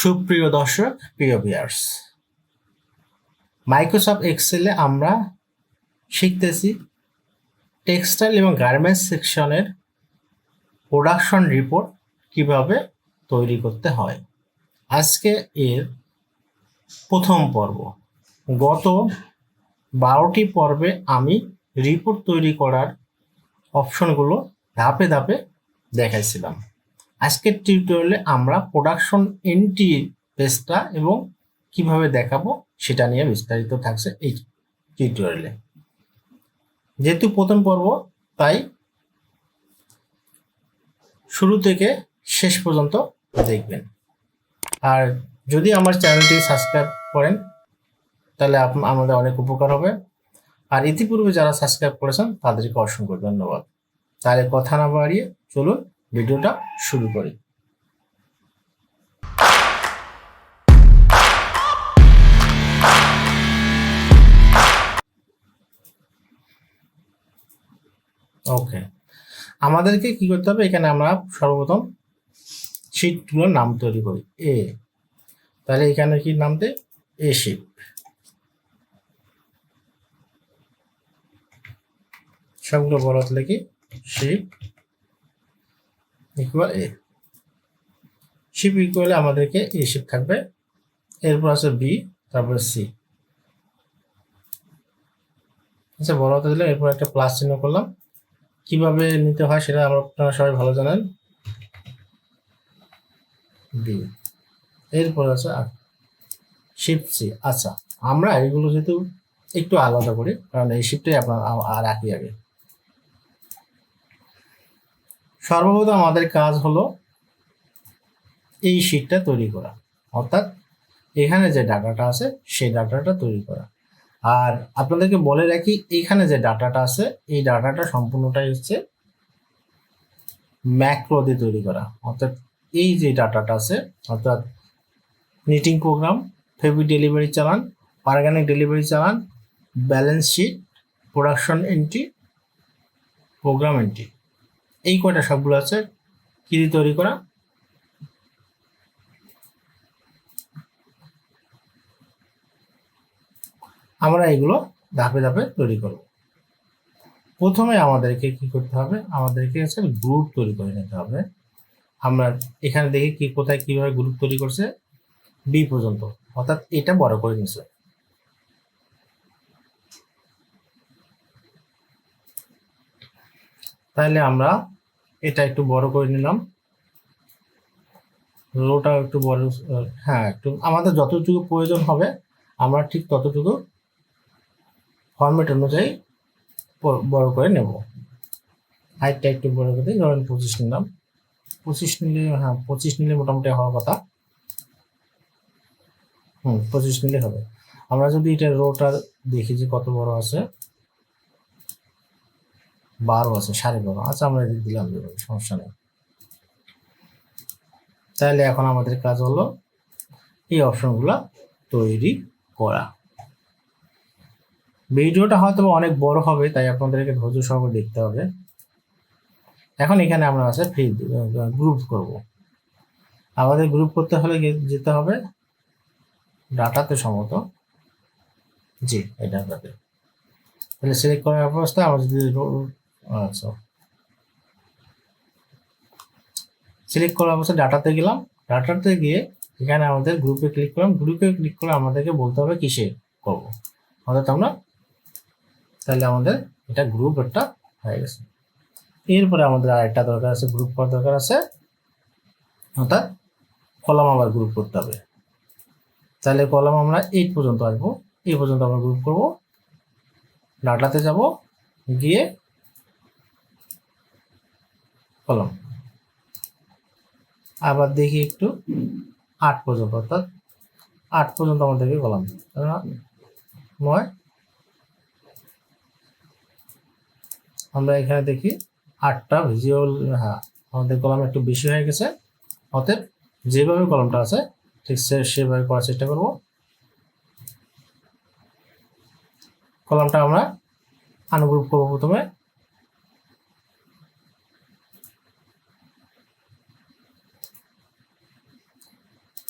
সুপ্রিয় দর্শক, প্রিয় ভিউয়ার্স মাইক্রোসফট এক্সেলে আমরা শিখতেছি টেক্সটাইল এবং গার্মেন্টস সেকশনের প্রোডাকশন রিপোর্ট কীভাবে তৈরি করতে হয়। আজকে এর প্রথম পর্ব। গত বারোটি পর্বে আমি রিপোর্ট তৈরি করার অপশনগুলো ধাপে ধাপে দেখাইছিলাম। আজকের টিউটোরিয়ালে আমরা প্রোডাকশন এন্ট্রি পেজটা এবং কীভাবে দেখাবো সেটা নিয়ে বিস্তারিত থাকছে এই টিউটোরিয়ালে যেহেতু প্রথম পর্ব, তাই শুরু থেকে শেষ পর্যন্ত দেখবেন। আর যদি আমার চ্যানেলটি সাবস্ক্রাইব করেন, তাহলে আমাদের অনেক উপকার হবে। আর ইতিপূর্বে যারা সাবস্ক্রাইব করেছেন, তাদেরকে অসংখ্য ধন্যবাদ। তাহলে কথা না বাড়িয়ে চলুন ভিডিওটা শুরু করি। ওকে আমাদেরকে কি করতে হবে? এখানে আমরা সর্বপ্রথম শিটগুলোর নাম তৈরি করি। এ তাহলে এখানে কি নাম দেয়? এ শিট সবগুলো বড় কি শিপ ইকুয়াল এ শিপ ইকুয়ালে আমাদেরকে এ শিপ থাকবে। এরপর আছে বি, তারপরে সি। আচ্ছা বড় হতে দিলাম এরপর একটা প্লাস চিহ্ন করলাম। কীভাবে নিতে হয় সেটা আপনারা সবাই ভালো জানেন। বি। এরপর আছে শিফট সি। আচ্ছা আমরা এগুলো যেহেতু একটু আলাদা করি, কারণ এই শিফটটাই আপনার আর একই আগে। সর্বপ্রথম আমাদের কাজ হলো এই শিটটা তৈরি করা। অর্থাৎ এখানে যে ডাটাটা আছে, সেই ডাটাটা তৈরি করা। আর আপনাদেরকে বলে রাখি, এখানে যে ডাটাটা আছে, এই ডাটাটা সম্পূর্ণটাই হচ্ছে ম্যাক্রো দিয়ে তৈরি করা। অর্থাৎ এই যে ডাটাটা আছে, অর্থাৎ নিটিং প্রোগ্রাম ফেব্রিক ডেলিভারি চালান অর্গানিক ডেলিভারি চালান balance sheet production entry program entry এই কয়টা সবগুলো আছে? কি দিয়ে তৈরি করা? আমরা এগুলো ধাপে ধাপে তৈরি করব। প্রথমে আমাদেরকে কি করতে হবে? আমাদেরকে হচ্ছে গ্রুপ তৈরি করে নিতে হবে। আমরা এখানে দেখি কি, কোথায় কীভাবে গ্রুপ তৈরি করছে? বি পর্যন্ত। অর্থাৎ এটা বড় করে নিছে তাহলে আমরা এটা একটু বড় করে নিলাম। রোটা একটু বড় হ্যাঁ একটু আমাদের যতটুকু প্রয়োজন হবে, আমরা ঠিক ততটুকু ফরম্যাট অনুযায়ী বড় করে নেব। হাইটটা একটু বড় করে ধরেন পঁচিশ নিলাম। পঁচিশ নিলে হ্যাঁ পঁচিশ নিলে মোটামুটি হওয়ার কথা। হুম, পঁচিশ নিলে হবে। আমরা যদি এটা রোটা দেখি যে কত বড় আছে বারো আছে, সাড়ে বারো। আচ্ছা আমরা দিলাম সমস্যা নেই। তাহলে এখন আমাদের কাজ হলো এই অপশনগুলো তৈরি করা। ভিডিওটা হয়তো অনেক বড় হবে, তাই আপনাদেরকে ধৈর্য সহকারে দেখতে হবে। এখন এখানে আমরা আছে ফ্রি গ্রুপ করব। আমাদের গ্রুপ করতে হলে যেতে হবে ডাটাতে সম্ভবত। জি এই ডাটাতে তাহলে সিলেক্ট করার অবস্থায় আমরা যদি আচ্ছা সিলেক্ট করার অবস্থায় ডাটাতে গেলাম। ডাটাতে গিয়ে এখানে আমাদের গ্রুপে ক্লিক করলাম। গ্রুপে ক্লিক করে আমাদেরকে বলতে হবে কিসে করব। অর্থাৎ আমরা তাহলে আমাদের এটা গ্রুপ একটা হয়ে গেছে। এরপরে আমাদের আরেকটা দরকার আছে গ্রুপ করার দরকার আছে। অর্থাৎ কলাম আবার গ্রুপ করতে হবে। তাহলে কলাম আমরা এইট পর্যন্ত আসব। এই পর্যন্ত আমরা গ্রুপ করব। ডাটাতে যাব। গিয়ে কলম। আবার দেখি একটু আট পর্যন্ত, অর্থাৎ আট পর্যন্ত আমাদেরকে কলাম। নয়। আমরা এখানে দেখি আটটা ভিজুয়াল হ্যাঁ আমাদের কলম একটু বেশি হয়ে গেছে। অতএব যেভাবে কলমটা আছে, ঠিক সেভাবে করার চেষ্টা করব। কলমটা আমরা আনগ্রুপ করব প্রথমে।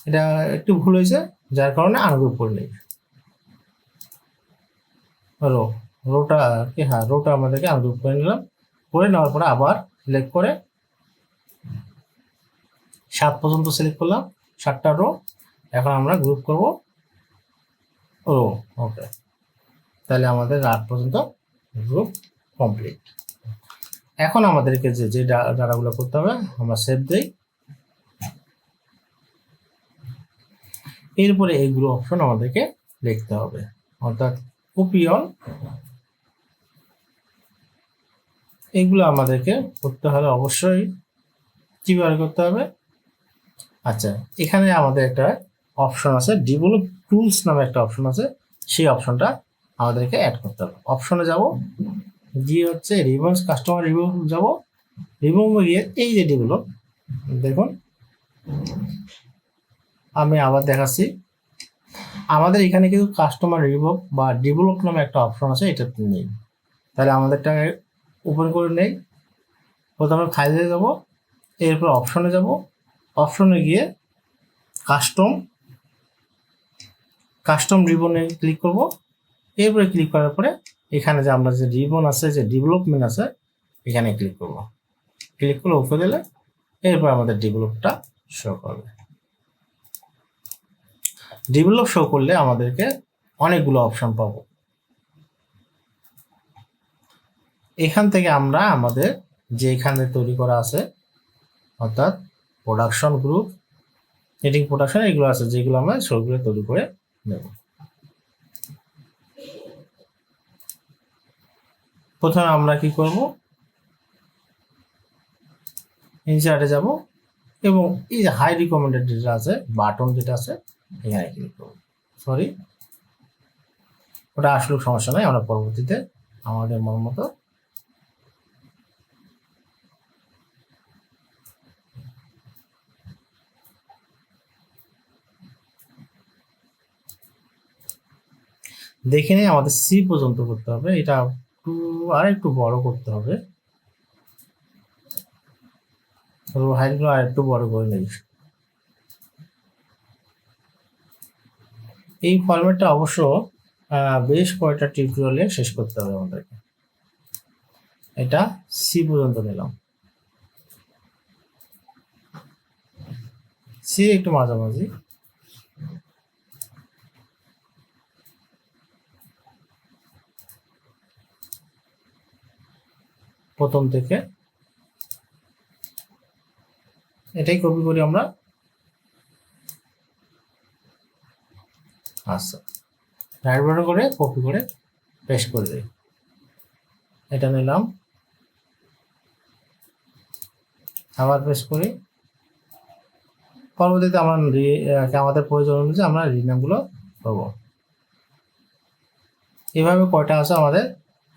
এটা একটু ভুল হয়েছে, যার কারণে আনগ্রুপ করে নেই। রো, রোটা কি? হ্যাঁ রোটা আমাদেরকে আনগ্রুপ করে নিলাম করে নেওয়ার পরে আবার সিলেক্ট করে সাত পর্যন্ত সিলেক্ট করলাম, সাতটা রো এখন আমরা গ্রুপ করব রো ওকে তাহলে আমাদের আট পর্যন্ত গ্রুপ কমপ্লিট এখন আমাদেরকে যে যে ডাটাগুলো করতে হবে, আমরা সেভ দিই। এরপরে এইগুলো অপশন আমাদেরকে লিখতে হবে। অর্থাৎ কুপিয়ন এগুলো আমাদেরকে করতে হলে অবশ্যই কীভাবে করতে হবে? আচ্ছা এখানে আমাদের একটা অপশন আছে। ডেভেলপ টুলস নামে একটা অপশন আছে। সেই অপশনটা আমাদেরকে অ্যাড করতে হবে। অপশনে যাব। গিয়ে হচ্ছে রিভেন্স কাস্টমার রিভিউ যাব। রিভিউ গিয়ে এই যে ডেভেলপ দেখুন। আমি আবার দেখাচ্ছি। আমাদের এখানে কিন্তু কাস্টমার রিভিউ বা ডেভেলপ নামে একটা অপশন আছে, এটা নেই। তাহলে আমাদেরটা ওপেন করে নেই। প্রথমে ফাইলে যাব, এরপর অপশনে যাব। অপশনে গিয়ে কাস্টম কাস্টম রিবনে ক্লিক করব। এরপরে ক্লিক করার পরে এখানে যে আমরা যে রিবন আছে, যে ডেভেলপমেন্ট আছে, এখানে ক্লিক করব। ক্লিক করে ওপরে দিলে এরপর আমাদের ডেভেলপটা শো করবে। ডেভেলপ শো করলে আমাদেরকে অনেকগুলো অপশন পাবো। এখান থেকে আমরা আমাদের যে এখানে তৈরি করা আছে, অর্থাৎ প্রোডাকশন গ্রুপ এডিং প্রোডাকশন এগুলো আছে যেগুলো আমরা সবগুলো তৈরি করে নেব। প্রথমে আমরা কি করব? ইনসার্টে যাব এবং এই যে হাই রিকমেন্ডেড যেটা আছে বাটন যেটা আছে এখানে সরি ওটা আসলে সমস্যা নাই, আমরা পরবর্তীতে আমাদের মন মতো দেখে নিই আমাদের সি পর্যন্ত করতে হবে, এটা একটু আর একটু বড় করতে হবে। হাইটগুলো আর একটু বড় করে নেই। এই ফরম্যাটটা অবশ্য বেশ কয়েকটা টিউটোরিয়ালে শেষ করতে হবে আমাদেরকে। এটা সি পর্যন্ত নিলাম। সি একটু মাঝামাঝি। প্রথম থেকে। এটাই কপি করি আমরা। আচ্ছা রাইট বাটন করে কপি করে পেস্ট করে দিই। এটা নিলাম। আবার পেস্ট করি। পরবর্তীতে আমরা আমাদের প্রয়োজন অনুযায়ী আমরা রিনামগুলো পাবো। এভাবে কয়টা আছে আমাদের?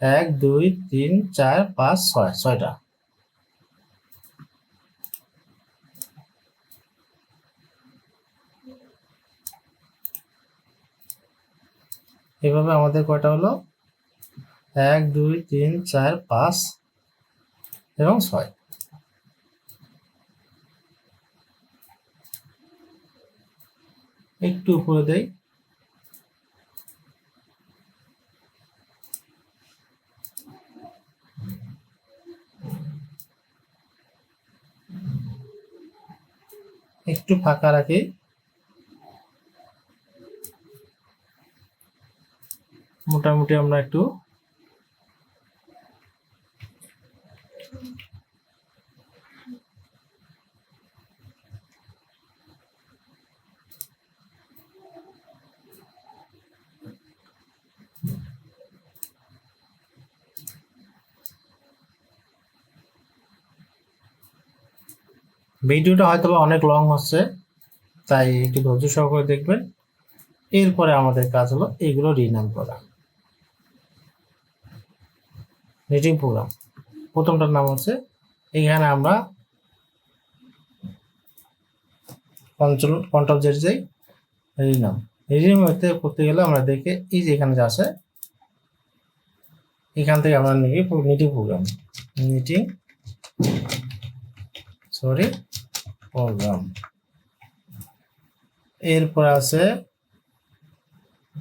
এক, দুই, তিন, চার, পাঁচ, ছয়। ছয়টা। এভাবে আমাদের কয়টা হলো? এক, দুই, তিন, চার, পাঁচ এবং ছয়। একটু উপরে দেই। একটু ফাঁকা রাখি। মোটামুটি আমরা একটু ভিডিওটা হয়তো বা অনেক লং হচ্ছে, তাই একটু ধৈর্য সহকারে দেখবেন। এরপরে আমাদের কাজ হলো এগুলো রিনাম করা। রিডিং প্রোগ্রাম প্রথমটার নাম হচ্ছে এখানে আমরা কন্ট্রোল কন্ট্রোল জেড যাই রিনাম রিনাম করতে গেলে আমরা দেখে এই যে এখানে আছে, এখান থেকে আমরা নিই knitting program knitting sorry program এরপর আছে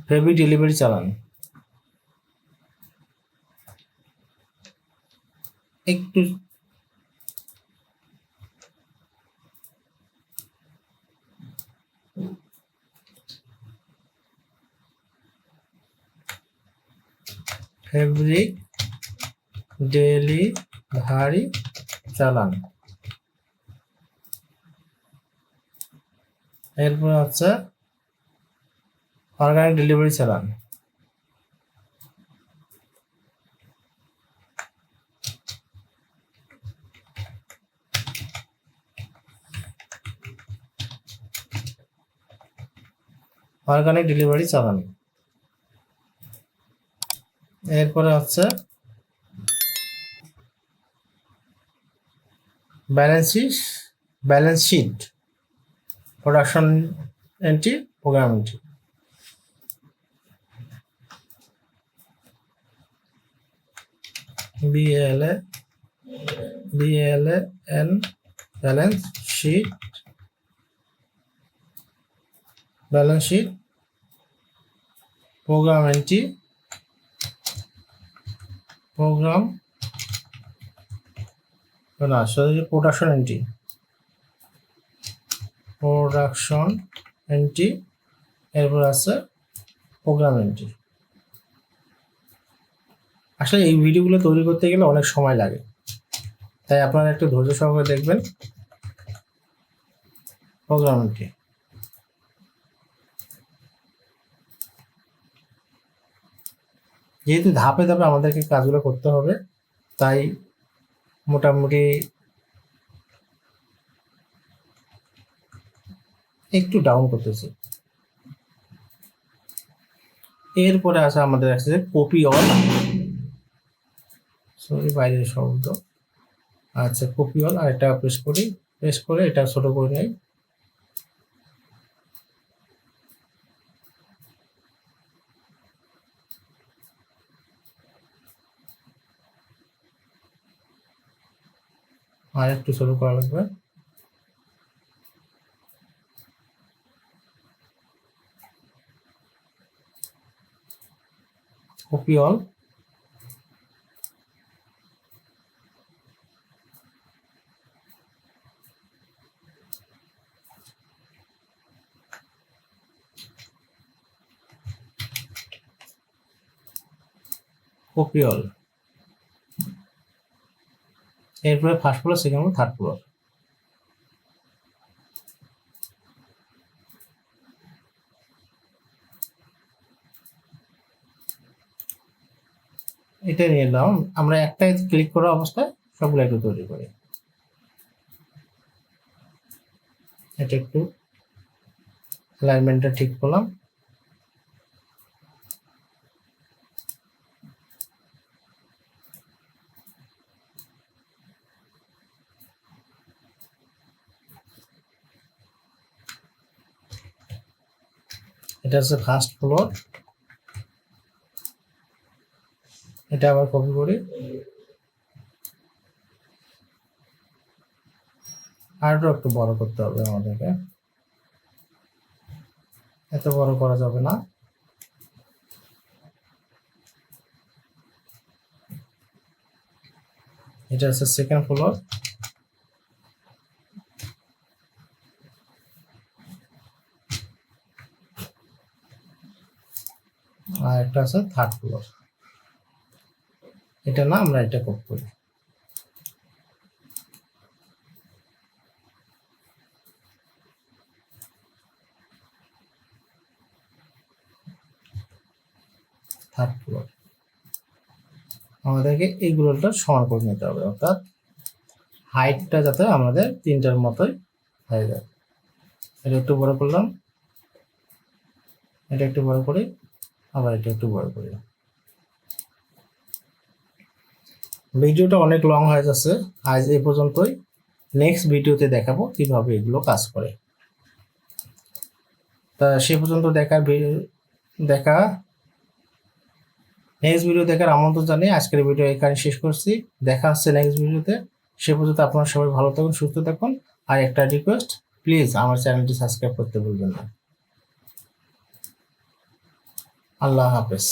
ফেব্রিক ডেলিভারি চালান। একটু ফেব্রিক ডেলিভারি চালান। এরপর হচ্ছে অর্গানিক ডেলিভারি চালান। অর্গানিক ডেলিভারি চালান। এরপরে হচ্ছে balance sheet balance sheet production entry program entry BLA BLA N balance sheet balance sheet program entry program না সেটা প্রোডাকশন এন্ট্রি প্রোডাকশন এন্ট্রি এরপর আছে প্রোগ্রাম এন্ট্রি আসলে এই ভিডিওগুলো তৈরি করতে গেলে অনেক সময় লাগে। তাই আপনারা একটু ধৈর্য সহকারে দেখবেন। প্রোগ্রাম এন্ট্রি যেহেতু ধাপে ধাপে আমাদেরকে কাজগুলো করতে হবে, তাই মোটামুটি একটু ডাউন করতেছি। এরপরে আছে আমাদের আছে কপি অল সরি বাইরের শব্দ। আচ্ছা কপি অল আর এটা প্রেস করি। প্রেস করে এটা ছোট করে নেই। আর একটু ছোট করা লাগবে। কপি অল কপি এরপরে first floor second floor third floor এটা নিয়ে এলাম আমরা একটাই ক্লিক করা অবস্থায় সবগুলো একটু তৈরি করি। এটা একটু অ্যালাইনমেন্টটা ঠিক করলাম। এটা হচ্ছে ফার্স্ট ফ্লোর এটা আবার কপি করি। আরও একটু বড় করতে হবে আমাদেরকে। এত বড় করা যাবে না। এটা হচ্ছে সেকেন্ড ফ্লোর আর একটা আছে থার্ড ফ্লোর এটা না, আমরা এটা কপি করি। থার্ড ফ্লোর আমাদেরকে এইগুলোটা সমান করে নিতে হবে, অর্থাৎ হাইটটা যাতে আমাদের তিনটার মতোই হয়ে যায়। এটা একটু বড় করলাম। এটা একটু বড় করি। আবার এটা একটু বড় করি। ভিডিওটা অনেক লং হয়ে যাচ্ছে। আজ এ পর্যন্তই। নেক্সট ভিডিওতে দেখাবো কীভাবে এগুলো কাজ করে। তা সে পর্যন্ত দেখার দেখা। নেক্সট ভিডিও দেখার আমন্ত্রণ জানিয়ে আজকের ভিডিও এখানে শেষ করছি। দেখা হচ্ছে নেক্সট ভিডিওতে সে পর্যন্ত আপনারা সবাই ভালো থাকুন, সুস্থ থাকুন। আর একটা রিকোয়েস্ট প্লিজ আমার চ্যানেলটি সাবস্ক্রাইব করতে ভুলবেন না। আল্লাহ হাফেজ।